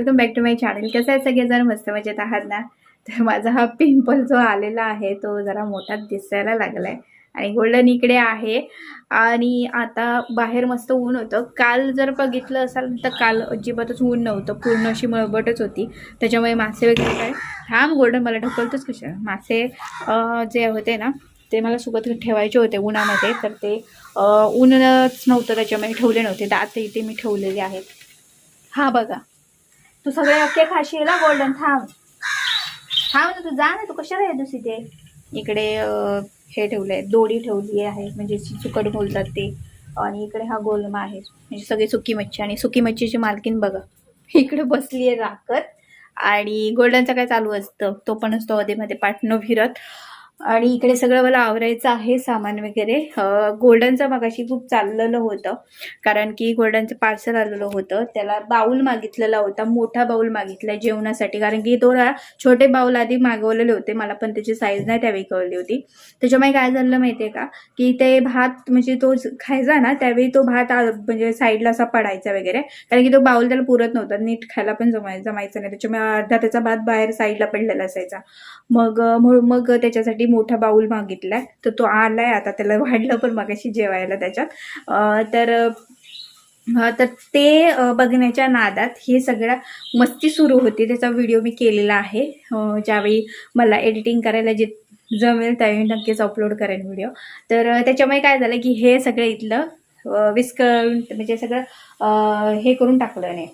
Welcome back to my channel. कसं आहे सगळेजण मस्त मजेत आहात ना? तर माझा हा पिंपल जो आलेला आहे तो जरा मोठा दिसायला लागला आहे आणि गोल्डन इकडे आहे. आणि आता बाहेर मस्त ऊन होतं. काल जर बघितलं असाल तर काल अजिबातच ऊन नव्हतं. पूर्ण अशी मळबटच होती. त्याच्यामुळे मासे वगैरे काय? थांब गोल्डन मला ढकलतोच कशा मासे जे होते ना ते मला सोबत ठेवायचे होते उन्हामध्ये. तर ते ऊनच नव्हतं त्याच्यामुळे ठेवले नव्हते. दात इथे मी ठेवलेले आहेत. हा बघा. तू सगळे अख्खे खाशील ना गोल्डन थांब. थांब ना तू जा ना तू कशाला येतोस इथे? इकडे हे हे ठेवलंय दोडी ठेवली आहे म्हणजे सुकट बोलतात ते. आणि इकडे हा गोलमा आहे. म्हणजे सगळी सुकी मच्छी आणि सुकी मच्छीची मालकीन बघा. इकडे बसली आहे राखत. आणि गोल्डनचं काय चालू असतं तो पण असतो अधेमध्ये पाटणं फिरत. आणि इकडे सगळं मला आवरायचं आहे सामान वगैरे. गोल्डनचं मगाशी खूप चाललेलं होतं कारण की गोल्डनचं पार्सल आलेलं होतं. त्याला बाऊल मागितलेला होता मोठा बाऊल मागितला जेवणासाठी कारण की तो छोटे बाऊल आधी मागवलेले होते. मला पण त्याची साईज नाही त्यावेळी कळली होती. त्याच्यामुळे काय झालं माहिती आहे का की ते भात म्हणजे तो खायचा ना त्यावेळी तो भात म्हणजे साईडला असा पडायचा वगैरे. कारण की तो बाऊल त्याला पुरत नव्हता नीट खायला पण जमाय जमायचं नाही. त्याच्यामुळे अर्धा त्याचा भात बाहेर साईडला पडलेला असायचा. मग म्हणून मग त्याच्यासाठी मोठा बाऊल मागितलाय तर तो आलाय आता त्याला वाढलं पण मगाशी जेवायला त्याच्यात. तर तर ते बघण्याच्या नादात हे सगळ्या मस्ती सुरू होती त्याचा व्हिडिओ मी केलेला आहे. ज्यावेळी मला एडिटिंग करायला जे जमेल त्यावेळी नक्कीच अपलोड करेन व्हिडिओ. तर त्याच्यामुळे काय झालं की हे सगळं इथलं अं, विस्कळून म्हणजे सगळं हे करून टाकलं नाही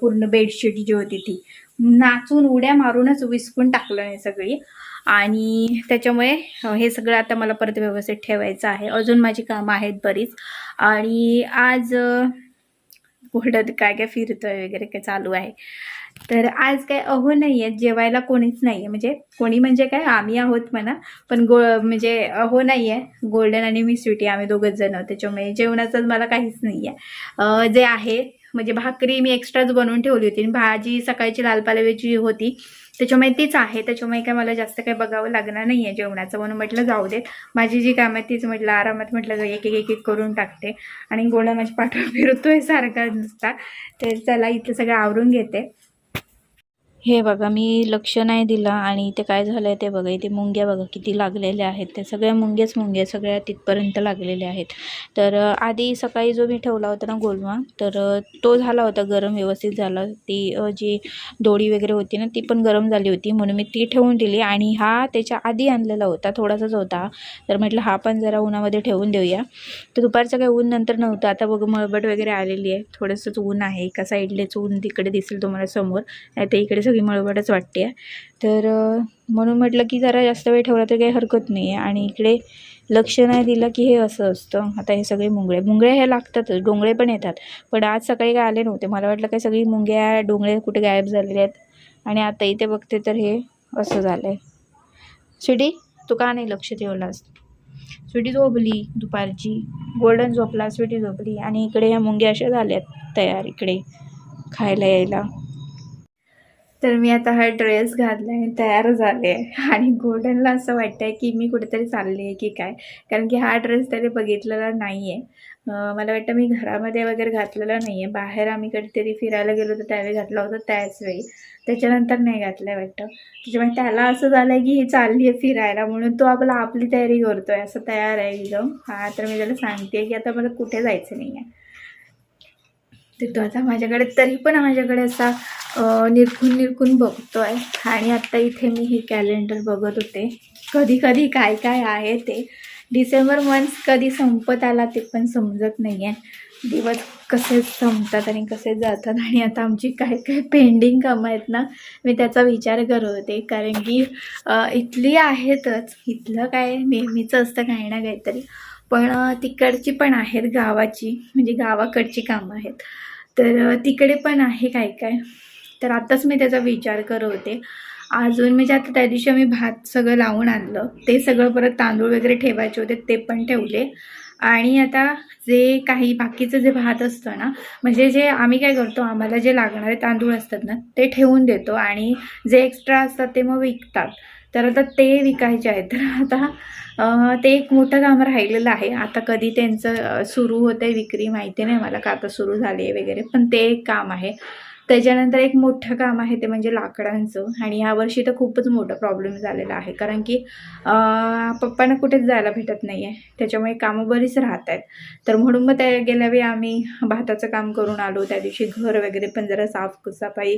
पूर्ण बेडशीट जी होती ती नाचून उड्या मारूनच विस्कून टाकलं नाही सगळी. आणि त्याच्यामुळे हे सगळं आता मला परत व्यवस्थित ठेवायचं आहे. अजून माझी कामं आहेत बरीच. आणि आज घोडत काय काय फिरतोय वगैरे काय चालू आहे. तर आज काय अहो नाही आहे जेवायला कोणीच नाही आहे. म्हणजे कोणी म्हणजे काय आम्ही आहोत म्हणा पण गो म्हणजे अहो नाही आहे. गोल्डन आणि मी स्वीटी आम्ही दोघंच जण आहोत. त्याच्यामुळे जेवणाचं मला काहीच नाही आहे. जे आहे म्हणजे भाकरी मी एक्स्ट्राच बनवून ठेवली होती. आणि भाजी सकाळची लाल पालव्याची होती त्याच्यामुळे तीच आहे. त्याच्यामुळे काय मला जास्त काही बघावं लागणार नाही आहे जेवणाचं. म्हणून म्हटलं जाऊ देत. माझी जी कामं आहे तीच म्हटलं आरामात म्हटलं एक एक एक करून टाकते. आणि गोळा माझ्या पाठवर फिरतोय सारखा नुसता. तर चला इथलं सगळं आवरून घेते. हे बघा मी लक्ष नाही दिलं आणि ते काय झालं आहे ते बघा. इथे मुंग्या बघा किती लागलेल्या आहेत. त्या सगळ्या मुंग्याच मुंग्या सगळ्या तिथपर्यंत लागलेल्या आहेत. तर आधी सकाळी जो मी ठेवला होता ना गोलमा तर तो झाला होता गरम व्यवस्थित झाला. ती जी दोडी वगैरे होती ना ती पण गरम झाली होती. म्हणून मी ती ठेवून दिली आणि हा त्याच्या आधी आणलेला होता थोडासाच होता. तर म्हटलं हा पण जरा उन्हामध्ये ठेवून देऊया. तर दुपारचं काही ऊन नंतर नव्हतं. आता बघ मळबट वगैरे आलेली आहे. थोडंसंच ऊन आहे. एका साईडलेच ऊन तिकडे दिसेल तुम्हाला समोर. आता इकडे सगळी मळवडच वाटते. आहे तर म्हणून म्हटलं की जरा जास्त वेळ ठेवला तर काही हरकत नाही आहे आणि इकडे लक्ष नाही दिलं की हे असं असतं. आता हे सगळे मुंगळे. मुंगळे हे लागतातच. डोंगळे पण येतात. पण आज सकाळी काय आले नव्हते. मला वाटलं काय सगळी मुंग्या डोंगळे कुठे गायब झालेले आहेत आणि आता इथे बघते तर हे असं झालं आहे स्वीटी तू का नाही लक्ष ठेवलास? स्वीटी झोपली दुपारची. गोल्डन झोपला स्वीटी झोपली आणि इकडे ह्या मुंग्या अशा झाल्यात तयार इकडे खायला यायला. तर मी आता हा ड्रेस घातला आहे तयार झाले आहे आणि गोल्डनला असं वाटतं आहे की मी कुठेतरी चालली आहे की काय? कारण की हा ड्रेस त्याने बघितलेला नाही आहे मला वाटतं मी घरामध्ये वगैरे घातलेला नाही आहे बाहेर आम्ही कधीतरी फिरायला गेलो तर त्यावेळी घातला होता त्याच वेळी. त्याच्यानंतर नाही घातलं आहे वाटतं. त्याच्यामुळे त्याला असं झालं आहे की ही चालली आहे फिरायला म्हणून तो आपला आपली तयारी करतो आहे असं तयार आहे एकदम. हा तर मी त्याला सांगते की आता मला कुठे जायचं नाही आहे तर तो आता माझ्याकडे तरी पण माझ्याकडे असा निरखून निरखून बघतो आहे आणि आत्ता इथे मी हे कॅलेंडर बघत होते. कधी कधी काय काय आहे ते. डिसेंबर मंथ कधी संपत आला ते पण समजत नाही आहे दिवस कसे संपतात आणि कसे जातात. आणि आता आमची काय काय पेंडिंग कामं आहेत ना मी त्याचा विचार करत होते. कारण की इथली आहेतच. इथलं काय नेहमीचं असतं काही ना काहीतरी. पण तिकडची पण आहेत गावाची. म्हणजे गावाकडची कामं आहेत. तर तिकडे पण आहे काय काय? तर आत्ताच मी त्याचा विचार करत होते. अजून म्हणजे आता त्या दिवशी आम्ही भात सगळं लावून आणलं ते सगळं परत तांदूळ वगैरे ठेवायचे होते ते पण ठेवले. आणि आता जे काही बाकीचं जे भात असतं ना म्हणजे जे आम्ही काय करतो आम्हाला जे लागणारे तांदूळ असतात ना ते ठेवून देतो आणि जे एक्स्ट्रा असतात ते मग विकतात. तर आता ते विकायचे आहेत. तर आता ते एक मोठं काम राहिलेलं आहे. आता कधी त्यांचं सुरू होतं आहे विक्री माहिती नाही मला का आता सुरू झाली आहे वगैरे पण ते एक काम आहे. त्याच्यानंतर एक मोठं काम आहे ते म्हणजे लाकडांचं. आणि यावर्षी तर खूपच मोठा प्रॉब्लेम झालेला आहे. कारण की पप्पांना कुठेच जायला भेटत नाही आहे त्याच्यामुळे कामं बरीच राहत आहेत. तर म्हणून मग त्या गेल्यावेळी आम्ही भाताचं काम करून आलो. त्या दिवशी घर वगैरे पण जरा साफसफाई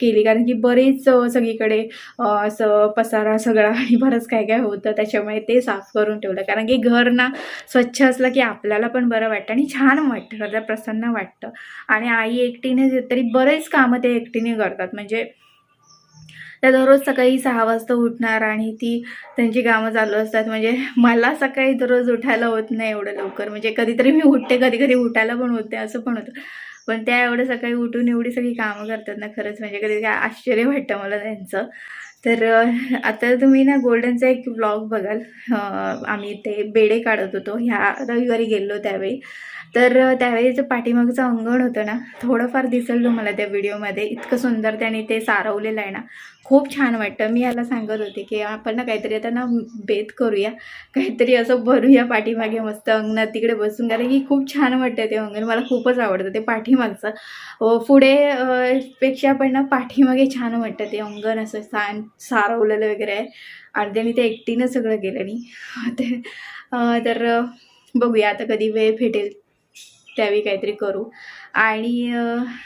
केली. कारण की बरेच सगळीकडे असं पसारा सगळा आणि बरंच काय काय होतं. त्याच्यामुळे ते साफ करून ठेवलं. कारण की घर ना स्वच्छ असलं की आपल्याला पण बरं वाटतं आणि छान वाटतं. जरा प्रसन्न वाटतं. आणि आई एकटीने तरी बरेच कामं ते एकटीने करतात. म्हणजे त्या दररोज सकाळी सहा वाजता उठणार आणि ती त्यांची कामं चालू असतात. म्हणजे मला सकाळी दररोज उठायला होत नाही एवढं लवकर. म्हणजे कधीतरी मी उठते कधी कधी उठायला पण होते असं पण होतं. पण त्या एवढं सकाळी उठून एवढी सगळी कामं करतात ना खरंच. म्हणजे कधी काय आश्चर्य वाटतं मला त्यांचं. तर आता तुम्ही ना गोल्डनचा एक ब्लॉग बघाल. आम्ही ते बेडे काढत होतो. ह्या रविवारी गेलो त्यावेळी. तर त्यावेळीचं त्यावेळी जे पाठीमागचं अंगण होतं ना थोडंफार दिसलं मला त्या व्हिडिओमध्ये. इतकं सुंदर त्याने ते सारवलेलं आहे ना. खूप छान वाटतं. मी याला सांगत होते की आपण ना काहीतरी आता ना बेत करूया. काहीतरी असं भरूया पाठीमागे मस्त अंगणात तिकडे बसून. कारण की खूप छान वाटतं ते अंगण. मला खूपच आवडतं ते पाठीमागचं. पुढे पेक्षा पण ना पाठीमागे छान वाटतं ते अंगण असं छान सारवलेलं वगैरे. आहे अर्ध्याने ते एकटीनं सगळं केलं आणि ते तर बघूया आता कधी वेळ भेटेल त्यावेळी काहीतरी करू. आणि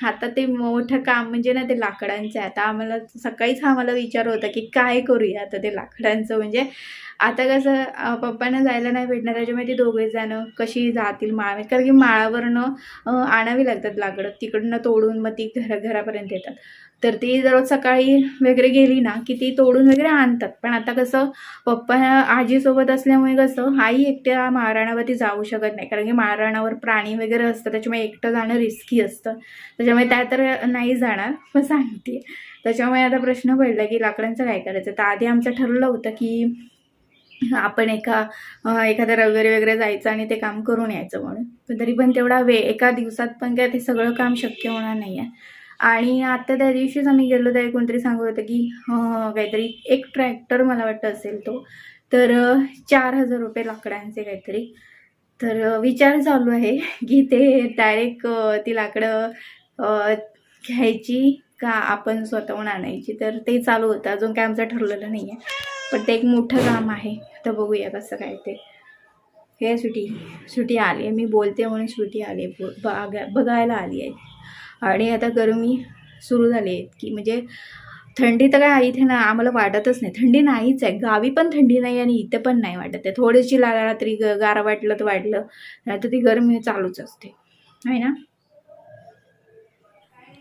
आता ते मोठं काम म्हणजे ना ते लाकडांचं आहे. आता आम्हाला सकाळीच आम्हाला विचार होता की काय करूया आता ते लाकडांचं. म्हणजे आता कसं पप्पांना जायला नाही भेटणार. त्याच्यामुळे ते दोघे जाणं कशी जातील माळ कारण की माळावरनं आणावी लागतात लाकडं. तिकडनं तोडून मग ती घरा घरापर्यंत येतात. तर ती जर सकाळी वगैरे गेली ना की ती तोडून वगैरे आणतात. पण आता कसं पप्पा आजीसोबत असल्यामुळे कसं आई एकट्या महाराणावरती जाऊ शकत नाही. कारण की महाराणावर प्राणी वगैरे असतं त्याच्यामुळे एकटं जाणं रिस्की असतं. त्याच्यामुळे त्या तर नाही जाणार पण सांगते. त्याच्यामुळे आता प्रश्न पडला की लाकडांचं काय करायचं? तर आधी आमचं ठरलं होतं की आपण एका एखाद्या रविवारी वगैरे जायचं आणि ते काम करून यायचं म्हणून. पण तरी पण तेवढा वेळ एका दिवसात पण काय ते सगळं काम शक्य होणार नाही आहे आणि आता त्या दिवशीच आम्ही गेलो तर कोणतरी सांगत होतं की काहीतरी एक ट्रॅक्टर मला वाटतं असेल तो. तर चार हजार रुपये लाकडांचे काहीतरी. तर विचार चालू आहे की ते डायरेक्ट ती लाकडं घ्यायची का आपण स्वतःहून आणायची? तर ते चालू होतं. अजून काय आमचं ठरलेलं नाही आहे पण ते एक मोठं काम आहे. तर बघूया कसं काय ते. हे सुटी सुटी आली आहे. मी बोलते म्हणून सुटी आली आहे. बघायला आली आहे. आणि आता गरमी सुरू झाली आहे. की म्हणजे थंडी तर काय इथे ना आम्हाला वाटतच नाही. थंडी नाहीच आहे. गावी पण थंडी नाही आणि इथे पण नाही वाटत आहे. थोडीशी ला रात्री ग गारा वाटलं तर वाटलं. नाही तर ती गरमी चालूच असते. आहे ना?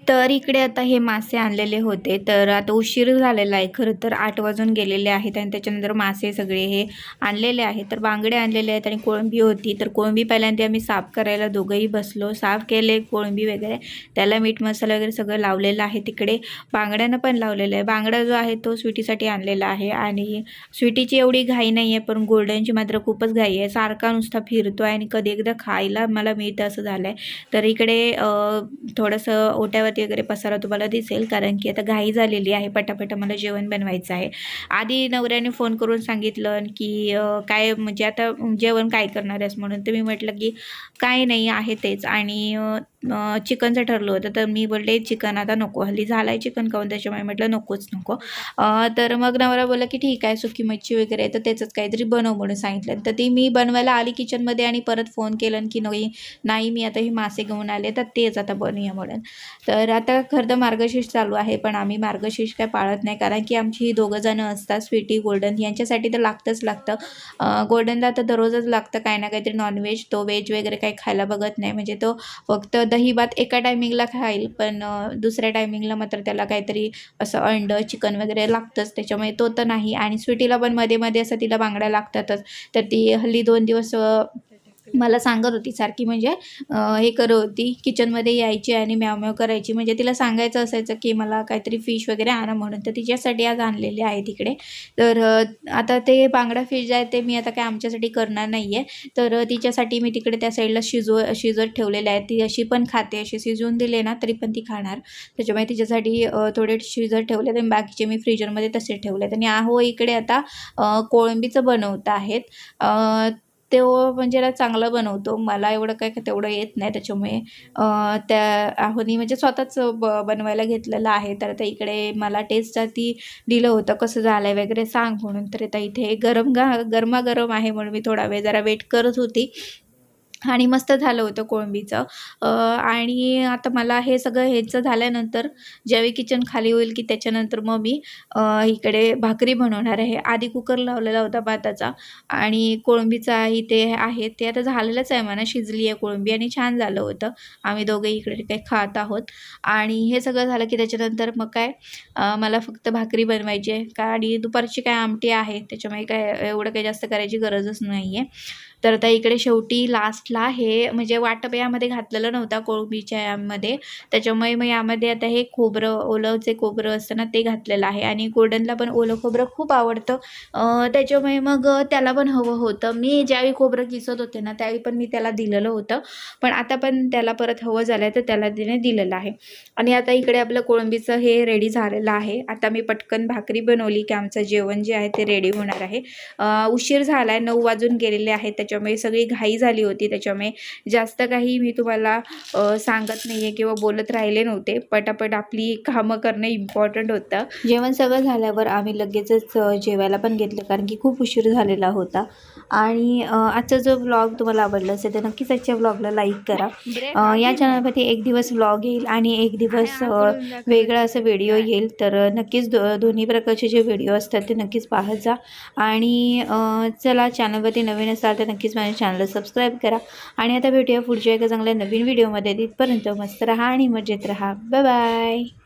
तर इकडे आता हे मासे आणलेले होते. तर आता उशीर झालेला आहे. खरं तर आठ वाजून गेलेले आहेत आणि त्याच्यानंतर मासे सगळे हे आणलेले आहेत. तर बांगडे आणलेले आहेत आणि कोळंबी होती. तर कोळंबी पहिल्यांदा आम्ही साफ करायला दोघंही बसलो. साफ केले कोळंबी वगैरे. त्याला मीठ मसाला वगैरे सगळं लावलेलं आहे. तिकडे बांगड्यानं पण लावलेलं आहे. बांगडा जो आहे तो स्वीटीसाठी आणलेला आहे आणि स्वीटीची एवढी घाई नाही आहे पण गोल्डनची मात्र खूपच घाई आहे. सारखा नुसता फिरतो आहे आणि कधी एकदा खायला मला मिळतं असं झालं आहे तर इकडे थोडंसं ओट्यावर ओट्यावरती वगैरे पसारा तुम्हाला दिसेल कारण की आता घाई झालेली आहे पटापटा मला जेवण बनवायचं आहे. आधी नवऱ्याने फोन करून सांगितलं की काय म्हणजे आता जेवण काय करणार आहेस म्हणून. तर मी म्हटलं की काय नाही आहे तेच. आणि चिकनचं ठरलं होतं तर मी बोलले चिकन आता नको. हल्ली झालं आहे चिकन खाऊन त्याच्यामुळे म्हटलं नकोच नको. तर मग नवरा बोलला की ठीक आहे सुकी मच्छी वगैरे आहे तर त्याचंच काहीतरी बनव म्हणून सांगितलं. तर ती मी बनवायला आली किचनमध्ये आणि परत फोन केलं की नाही नाही मी आता हे मासे घेऊन आले तर तेच आता बनवूया म्हणून. तर आता खरं तर मार्गशीर्ष चालू आहे पण आम्ही मार्गशीर्ष काय पाळत नाही कारण की आमची ही दोघं जणं असतात स्वीटी गोल्डन यांच्यासाठी तर लागतंच लागतं. गोल्डनला तर दररोजच लागतं काही ना काहीतरी नॉनव्हेज तो व्हेज वगैरे काही खायला बघत नाही म्हणजे तो फक्त दही भात एका टायमिंगला खाईल पण दुसऱ्या टायमिंगला मात्र त्याला काहीतरी असं अंड चिकन वगैरे लागतंच त्याच्यामुळे तो तर नाही. आणि स्वीटीला पण मध्ये मध्ये असं तिला बांगड्या लागतातच. तर ती हल्ली दोन दिवस मला सांगत होती सारखी म्हणजे हे करत होती किचनमध्ये यायची आणि म्याव म्याव करायची. म्हणजे तिला सांगायचं असायचं की मला काहीतरी फिश वगैरे आणा म्हणून. तर तिच्यासाठी आज आणलेले आहे तिकडे. तर आता ते बांगडा फिश जे आहे ते मी आता काय आमच्यासाठी करणार नाही आहे तर तिच्यासाठी मी तिकडे त्या साईडला शिजव शिजत ठेवलेले आहे ती अशी पण खाते अशी शिजवून दिले ना तरी पण ती खाणार. त्याच्यामुळे तिच्यासाठी थोडे शिजत ठेवले आणि बाकीचे मी फ्रीजरमध्ये तसे ठेवले आहेत आणि आहो इकडे आता कोळंबीचं बनवत आहेत. तो म्हणजे ना चांगला बनवतो. मला एवढं काय तेवढं येत नाही त्याच्यामुळे. त्या आहोनी म्हणजे स्वतःच ब बनवायला घेतलेलं आहे. तर आता इकडे मला टेस्टसाठी दिलं होतं. कसं झालं आहे वगैरे सांग म्हणून. तर आता इथे गरम गा गरमागरम आहे म्हणून मी थोडा वेळ जरा वेट करत होती. आणि मस्त झालं होतं कोळंबीचं. आणि आता मला हे सगळं ह्याचं झाल्यानंतर ज्यावेळी किचन खाली होईल की त्याच्यानंतर मग मी इकडे भाकरी बनवणार आहे. आधी कुकर लावलेला होता भाताचा आणि कोळंबीचा इथे आहे ते आता झालेलंच आहे म्हणा. शिजली आहे कोळंबी आणि छान झालं होतं. आम्ही दोघे इकडे काही खात आहोत. आणि हे सगळं झालं की त्याच्यानंतर मग काय मला फक्त भाकरी बनवायची आहे. का आणि दुपारची काय आमटी आहे त्याच्यामुळे काय एवढं काही जास्त करायची गरजच नाही आहे तर आता इकडे शेवटी लास्टला हे म्हणजे वाटप यामध्ये घातलेलं नव्हता कोळंबीच्या यामध्ये. त्याच्यामुळे मग यामध्ये आता हे खोबरं ओलं जे खोबरं असतं ना ते घातलेलं आहे. आणि गोल्डनला पण ओलं खोबरं खूप आवडतं. त्याच्यामुळे मग त्याला पण हवं होतं. मी ज्यावेळी खोबरं किसत होते ना त्यावेळी पण मी त्याला दिलेलं होतं. पण आता पण त्याला परत हवं झालं आहे तर त्याला तिने दिलेलं आहे. आणि आता इकडे आपलं कोळंबीचं हे रेडी झालेलं आहे. आता मी पटकन भाकरी बनवली की आमचं जेवण जे आहे ते रेडी होणार आहे. उशीर झाला आहे नऊ वाजून गेलेले आहेत. त्याच्यामुळे सगळी घाई झाली होती. त्याच्यामुळे जास्त काही मी तुम्हाला सांगत नाही आहे किंवा बोलत राहिले नव्हते. पटापट आपली कामं करणं इम्पॉर्टंट होतं. जेवण सगळं झाल्यावर आम्ही लगेचच जेवायला पण घेतलं. कारण की खूप उशीर झालेला होता. आणि आजचा जो व्लॉग तुम्हाला आवडला असेल तर नक्कीच आजच्या व्लॉगला लाईक करा. या चॅनलवरती एक दिवस व्लॉग येईल आणि एक दिवस वेगळा असं व्हिडिओ येईल. तर नक्कीच दो दोन्ही प्रकारचे जे व्हिडिओ असतात ते नक्कीच पाहत जा. आणि चला चॅनलवरती नवीन असाल तर नक्कीच माझ्या चॅनलला सबस्क्राईब करा. आणि आता भेटूया पुढच्या एका चांगल्या नवीन व्हिडिओमध्ये तिथपर्यंत मस्त राहा आणि मजेत राहा. Bye bye